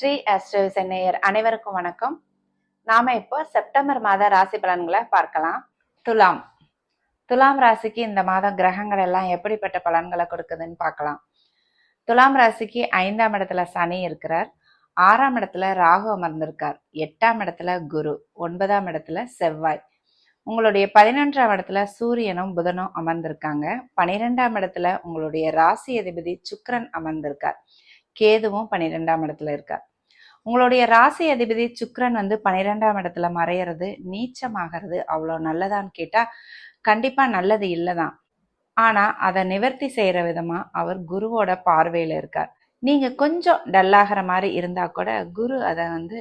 Sri astro சென்னையர் அனைவருக்கும் வணக்கம். நாம இப்போ செப்டம்பர் மாத ராசி பலன்களை பார்க்கலாம். துலாம். துலாம் ராசிக்கு இந்த மாதம் கிரகங்கள் எல்லாம் எப்படிப்பட்ட பலன்களை கொடுக்குதுன்னு பார்க்கலாம். துலாம் ராசிக்கு ஐந்தாம் இடத்துல சனி இருக்கிறார். ஆறாம் இடத்துல ராகு அமர்ந்திருக்கார். எட்டாம் இடத்துல குரு. ஒன்பதாம் இடத்துல செவ்வாய். உங்களுடைய பதினொன்றாம் இடத்துல சூரியனும் புதனும் அமர்ந்திருக்காங்க. பனிரெண்டாம் இடத்துல உங்களுடைய ராசி அதிபதி சுக்கரன் அமர்ந்திருக்கார். கேதுவும் பன்னிரெண்டாம் இடத்துல இருக்கார். உங்களுடைய ராசி அதிபதி சுக்ரன் வந்து பன்னிரெண்டாம் இடத்துல மறையிறது நீச்சமாகிறது அவ்வளோ நல்லதான்னு கேட்டால் கண்டிப்பாக நல்லது இல்லை தான் ஆனால் அதை நிவர்த்தி செய்கிற விதமாக அவர் குருவோட பார்வையில் இருக்கார். நீங்கள் கொஞ்சம் டல்லாகிற மாதிரி இருந்தால் கூட குரு அதை வந்து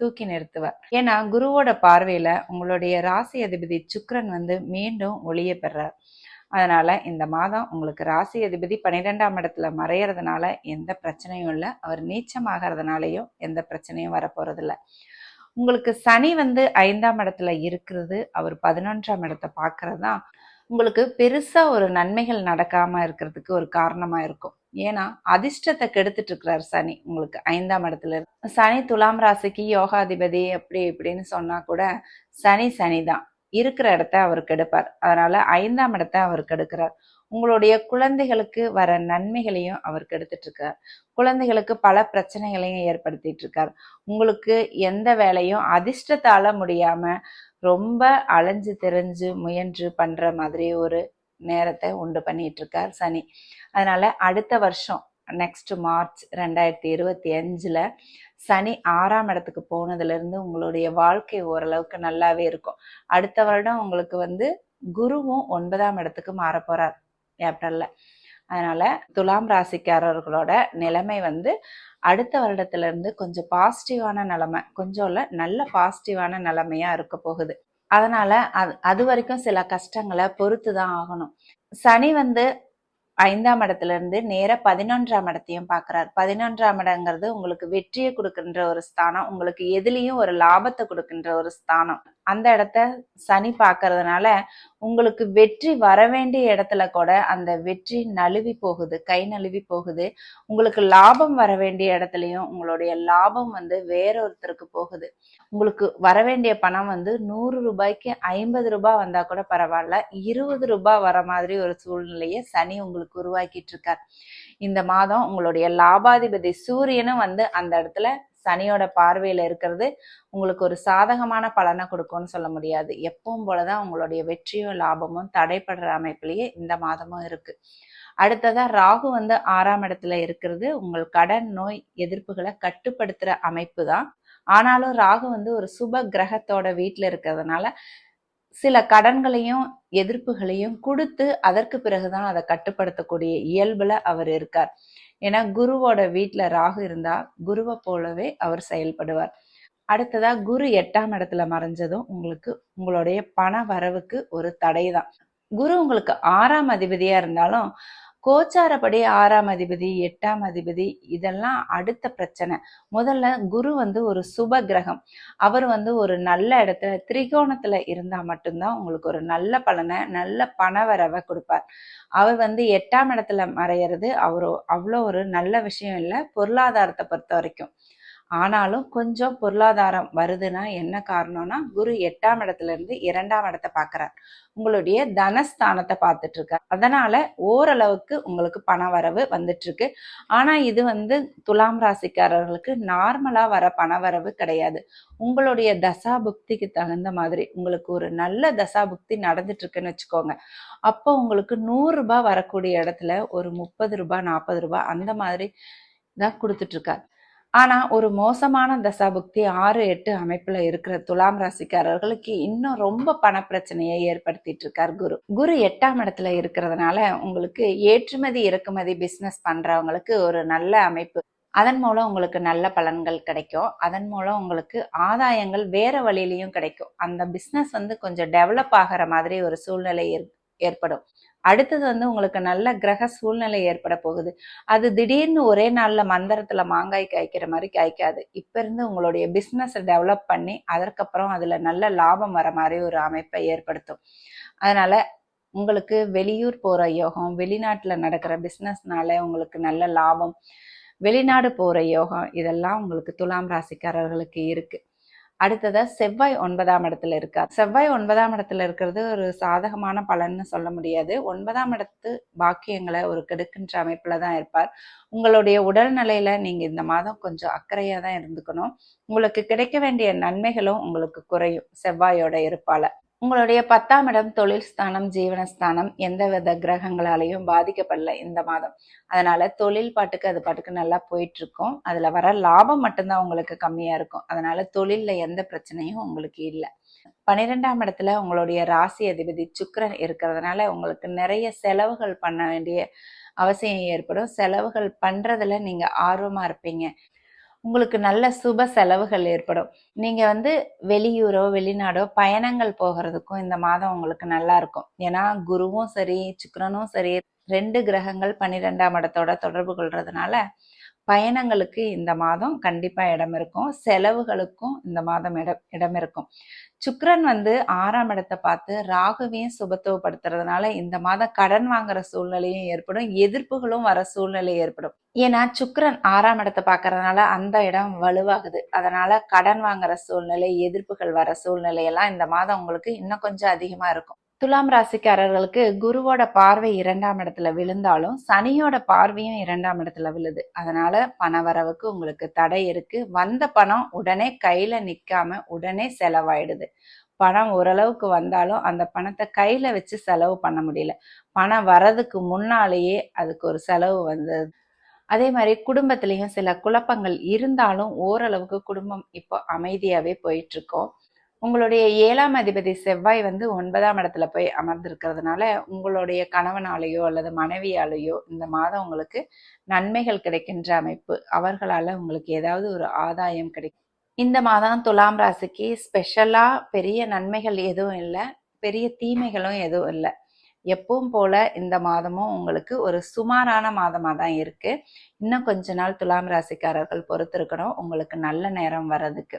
தூக்கி நிறுத்துவார். ஏன்னா குருவோட பார்வையில் உங்களுடைய ராசி அதிபதி சுக்ரன் வந்து மீண்டும் ஒளிய பெறார். அதனால இந்த மாதம் உங்களுக்கு ராசி அதிபதி பன்னிரெண்டாம் இடத்துல மறையறதுனால எந்த பிரச்சனையும் இல்லை. அவர் நீச்சமாகறதுனாலையும் எந்த பிரச்சனையும் வரப்போகிறதில்ல உங்களுக்கு சனி வந்து ஐந்தாம் இடத்துல இருக்கிறது. அவர் பதினொன்றாம் இடத்தை பார்க்கறது தான் உங்களுக்கு பெருசா ஒரு நன்மைகள் நடக்காம இருக்கிறதுக்கு ஒரு காரணமா இருக்கும். ஏன்னா அதிர்ஷ்டத்தை கெடுத்துட்டு இருக்கிறார் சனி. உங்களுக்கு ஐந்தாம் இடத்துல இருக்கு சனி துலாம் ராசிக்கு யோகாதிபதி அப்படி இப்படின்னு சொன்னா கூட சனி சனி தான் இருக்கிற இடத்த அவர் கெடுப்பார். அதனால ஐந்தாம் இடத்த அவர் கெடுக்கிறார். உங்களுடைய குழந்தைகளுக்கு வர நன்மைகளையும் அவர் கெடுத்துட்டு இருக்கார் குழந்தைகளுக்கு பல பிரச்சனைகளையும் ஏற்படுத்திட்டு இருக்கார் உங்களுக்கு எந்த வேலையும் அதிர்ஷ்டத்தால முடியாம ரொம்ப அலைஞ்சு தெரிஞ்சு முயன்று பண்ற மாதிரி ஒரு நேரத்தை உண்டு பண்ணிட்டு இருக்கார் சனி. அதனால அடுத்த வருஷம் நெக்ஸ்ட் மார்ச் ரெண்டாயிரத்தி இருபத்தி அஞ்சுல சனி ஆறாம் இடத்துக்கு போனதுலேருந்து உங்களுடைய வாழ்க்கை ஓரளவுக்கு நல்லாவே இருக்கும். அடுத்த வருடம் உங்களுக்கு வந்து குருவும் ஒன்பதாம் இடத்துக்கு மாற போறார் ஏப்ரல்ல. அதனால துலாம் ராசிக்காரர்களோட நிலைமை வந்து அடுத்த வருடத்துல இருந்து கொஞ்சம் பாசிட்டிவான நிலைமை கொஞ்சம் இல்லை நல்ல பாசிட்டிவான நிலைமையா இருக்க போகுது. அதனால அது அது வரைக்கும் சில கஷ்டங்களை பொறுத்து தான் ஆகணும். சனி வந்து ஐந்தாம் இடத்துல இருந்து நேர பதினொன்றாம் இடத்தையும் பார்க்கிறார் பதினொன்றாம் இடங்கிறது உங்களுக்கு வெற்றியை கொடுக்கின்ற ஒரு ஸ்தானம். உங்களுக்கு எதுலேயும் ஒரு லாபத்தை கொடுக்கின்ற ஒரு ஸ்தானம். அந்த இடத்த சனி பார்க்கறதுனால உங்களுக்கு வெற்றி வர வேண்டிய இடத்துல கூட அந்த வெற்றி நழுவி போகுது கை நழுவி போகுது. உங்களுக்கு லாபம் வர வேண்டிய இடத்துலையும் உங்களுடைய லாபம் வந்து வேறொருத்தருக்கு போகுது. உங்களுக்கு வர வேண்டிய பணம் வந்து நூறு ரூபாய்க்கு ஐம்பது ரூபாய் வந்தா கூட பரவாயில்ல. இருபது ரூபாய் வர மாதிரி ஒரு சூழ்நிலையை சனி உங்களுக்கு உருவாக்கிட்டு இருக்கார் இந்த மாதம் உங்களுடைய லாபாதிபதி சூரியனும் வந்து அந்த இடத்துல சனியோட பார்வையில இருக்கிறது. உங்களுக்கு ஒரு சாதகமான பலனை கொடுக்கும்னு சொல்ல முடியாது. எப்பவும் போலதான் உங்களுடைய வெற்றியும் லாபமும் தடைப்படுற அமைப்புலயே இந்த மாதமும் இருக்கு. அடுத்ததா ராகு வந்து ஆறாம் இடத்துல இருக்கிறது. உங்கள் கடன் நோய் எதிர்ப்புகளை கட்டுப்படுத்துற அமைப்பு தான். ஆனாலும் ராகு வந்து ஒரு சுப கிரகத்தோட வீட்டுல இருக்கிறதுனால சில கடன்களையும் எதிர்ப்புகளையும் கொடுத்து அதற்கு பிறகுதான் அதை கட்டுப்படுத்தக்கூடிய இயல்புல அவர் இருக்கார். ஏன்னா குருவோட வீட்டுல ராகு இருந்தா குருவை போலவே அவர் செயல்படுவார். அடுத்ததா குரு எட்டாம் இடத்துல மறைஞ்சதும் உங்களுக்கு உங்களுடைய பண வரவுக்கு ஒரு தடை தான் குரு உங்களுக்கு ஆறாம் அதிபதியா இருந்தாலும் கோச்சாரப்படி ஆறாம் அதிபதி எட்டாம் அதிபதி இதெல்லாம் அடுத்த பிரச்சனை. முதல்ல குரு வந்து ஒரு சுப கிரகம். அவர் வந்து ஒரு நல்ல இடத்துல திரிகோணத்துல இருந்தா மட்டும்தான் உங்களுக்கு ஒரு நல்ல பலனை நல்ல பணவரவை கொடுப்பார். அவர் வந்து எட்டாம் இடத்துல மறையிறது அவர் அவ்வளோ ஒரு நல்ல விஷயம் இல்லை. பொருளாதாரத்தை பொறுத்த வரைக்கும். ஆனாலும் கொஞ்சம் பொருளாதாரம் வருதுன்னா என்ன காரணம்னா குரு எட்டாம் இடத்துல இருந்து இரண்டாம் இடத்தை பார்க்கறார். உங்களுடைய தனஸ்தானத்தை பார்த்துட்டு இருக்கார் அதனால ஓரளவுக்கு உங்களுக்கு பண வரவு வந்துட்டு இருக்கு ஆனா இது வந்து துலாம் ராசிக்காரர்களுக்கு நார்மலா வர பண வரவு கிடையாது. உங்களுடைய தசா புக்திக்கு தகுந்த மாதிரி உங்களுக்கு ஒரு நல்ல தசா புக்தி நடந்துட்டு இருக்குன்னு வச்சுக்கோங்க. அப்போ உங்களுக்கு நூறு ரூபாய் வரக்கூடிய இடத்துல ஒரு முப்பது ரூபாய் நாற்பது ரூபாய் அந்த மாதிரி தான் கொடுத்துட்ருக்காரு. ஆனா ஒரு மோசமான தசாபுக்தி ஆறு எட்டு அமைப்புல இருக்கிற துலாம் ராசிக்காரர்களுக்கு இன்னும் ரொம்ப பண பிரச்சனையை ஏற்படுத்திட்டு இருக்கார் குரு. குரு எட்டாம் இடத்துல இருக்கிறதுனால உங்களுக்கு ஏற்றுமதி இறக்குமதி பிசினஸ் பண்றவங்களுக்கு ஒரு நல்ல அமைப்பு. அதன் மூலம் உங்களுக்கு நல்ல பலன்கள் கிடைக்கும். அதன் மூலம் உங்களுக்கு ஆதாயங்கள் வேற வழியிலையும் கிடைக்கும். அந்த பிசினஸ் வந்து கொஞ்சம் டெவலப் ஆகிற மாதிரி ஒரு சூழ்நிலை ஏற்படும். அடுத்தது வந்து உங்களுக்கு நல்ல கிரக சூழ்நிலை ஏற்பட போகுது. அது திடீர்னு ஒரே நாள்ல மந்திரத்துல மாங்காய் காய்க்கிற மாதிரி காய்க்காது. இப்ப இருந்து உங்களுடைய பிசினஸ் டெவலப் பண்ணி அதற்கப்புறம் அதுல நல்ல லாபம் வர மாதிரி ஒரு அமைப்பை ஏற்படுத்தும். அதனால உங்களுக்கு வெளியூர் போற யோகம் வெளிநாட்டுல நடக்கிற பிசினஸ்னால உங்களுக்கு நல்ல லாபம். வெளிநாடு போற யோகம் இதெல்லாம் உங்களுக்கு துலாம் ராசிக்காரர்களுக்கு இருக்கு. அடுத்ததா செவ்வாய் ஒன்பதாம் இடத்துல இருக்கார். செவ்வாய் ஒன்பதாம் இடத்துல இருக்கிறது ஒரு சாதகமான பலன்னு சொல்ல முடியாது. ஒன்பதாம் இடத்து பாக்கியங்களை ஒரு கெடுக்கின்ற அமைப்புல தான் இருப்பார். உங்களுடைய உடல்நிலையில நீங்க இந்த மாதம் கொஞ்சம் அக்கறையா தான் இருந்துக்கணும். உங்களுக்கு கிடைக்க வேண்டிய நன்மைகளும் உங்களுக்கு குறையும் செவ்வாயோட இருப்பால. உங்களுடைய பத்தாம் இடம் தொழில் ஸ்தானம் ஜீவனஸ்தானம் எந்த வித கிரகங்களாலையும் பாதிக்கப்படல இந்த மாதம். அதனால தொழில் பாட்டுக்கு அது பாட்டுக்கு நல்லா போயிட்டு இருக்கும் அதுல வர லாபம் மட்டும்தான் உங்களுக்கு கம்மியா இருக்கும். அதனால தொழில்ல எந்த பிரச்சனையும் உங்களுக்கு இல்லை. பன்னிரெண்டாம் இடத்துல உங்களுடைய ராசி அதிபதி சுக்கரன் இருக்கிறதுனால உங்களுக்கு நிறைய செலவுகள் பண்ண வேண்டிய அவசியம் ஏற்படும். செலவுகள் பண்றதுல நீங்க ஆர்வமா இருப்பீங்க. உங்களுக்கு நல்ல சுப செலவுகள் ஏற்படும். நீங்க வந்து வெளியூரோ வெளிநாடோ பயணங்கள் போகிறதுக்கும் இந்த மாதம் உங்களுக்கு நல்லா இருக்கும். ஏன்னா குருவும் சரி சுக்கரனும் சரி ரெண்டு கிரகங்கள் பன்னிரெண்டாம் இடத்தோட தொடர்பு கொள்றதுனால பயணங்களுக்கு இந்த மாதம் கண்டிப்பாக இடம் இருக்கும். செலவுகளுக்கும் இந்த மாதம் இடம் இடம் இருக்கும். சுக்ரன் வந்து ஆறாம் இடத்தை பார்த்து ராகுவையும் சுபத்துவப்படுத்துறதுனால இந்த மாதம் கடன் வாங்குற சூழ்நிலையும் ஏற்படும். எதிர்ப்புகளும் வர சூழ்நிலை ஏற்படும். ஏன்னா சுக்ரன் ஆறாம் இடத்தை பார்க்கறதுனால அந்த இடம் வலுவாகுது. அதனால கடன் வாங்குற சூழ்நிலை எதிர்ப்புகள் வர சூழ்நிலையெல்லாம் இந்த மாதம் உங்களுக்கு இன்னும் கொஞ்சம் அதிகமாக இருக்கும். துலாம் ராசிக்காரர்களுக்கு குருவோட பார்வை இரண்டாம் இடத்துல விழுந்தாலும் சனியோட பார்வையும் இரண்டாம் இடத்துல விழுது. அதனால பணவரவுக்கு உங்களுக்கு தடை இருக்கு. வந்த பணம் உடனே கையில நிக்காம உடனே செலவாயிடுது. பணம் ஓரளவுக்கு வந்தாலும் அந்த பணத்தை கையில வச்சு செலவு பண்ண முடியல. பணம் வரதுக்கு முன்னாலேயே அதுக்கு ஒரு செலவு வந்தது. அதே மாதிரி குடும்பத்திலையும் சில குழப்பங்கள் இருந்தாலும் ஓரளவுக்கு குடும்பம் இப்போ அமைதியாவே போயிட்டு இருக்கோம். உங்களுடைய ஏழாம் அதிபதி செவ்வாய் வந்து ஒன்பதாம் இடத்துல போய் அமர்ந்திருக்கிறதுனால உங்களுடைய கணவனாலேயோ அல்லது மனைவியாலேயோ இந்த மாதம் உங்களுக்கு நன்மைகள் கிடைக்கின்ற அமைப்பு. அவர்களால் உங்களுக்கு ஏதாவது ஒரு ஆதாயம் கிடைக்கும் இந்த மாதம் துலாம் ராசிக்கு ஸ்பெஷலாக பெரிய நன்மைகள் எதுவும் இல்லை. பெரிய தீமைகளும் எதுவும் இல்லை. எப்பவும் போல இந்த மாதமும் உங்களுக்கு ஒரு சுமாரான மாதமாக தான் இருக்குது இன்னும் கொஞ்ச நாள் துலாம் ராசிக்காரர்கள் பொறுத்திருக்கணும். உங்களுக்கு நல்ல நேரம் வர்றதுக்கு.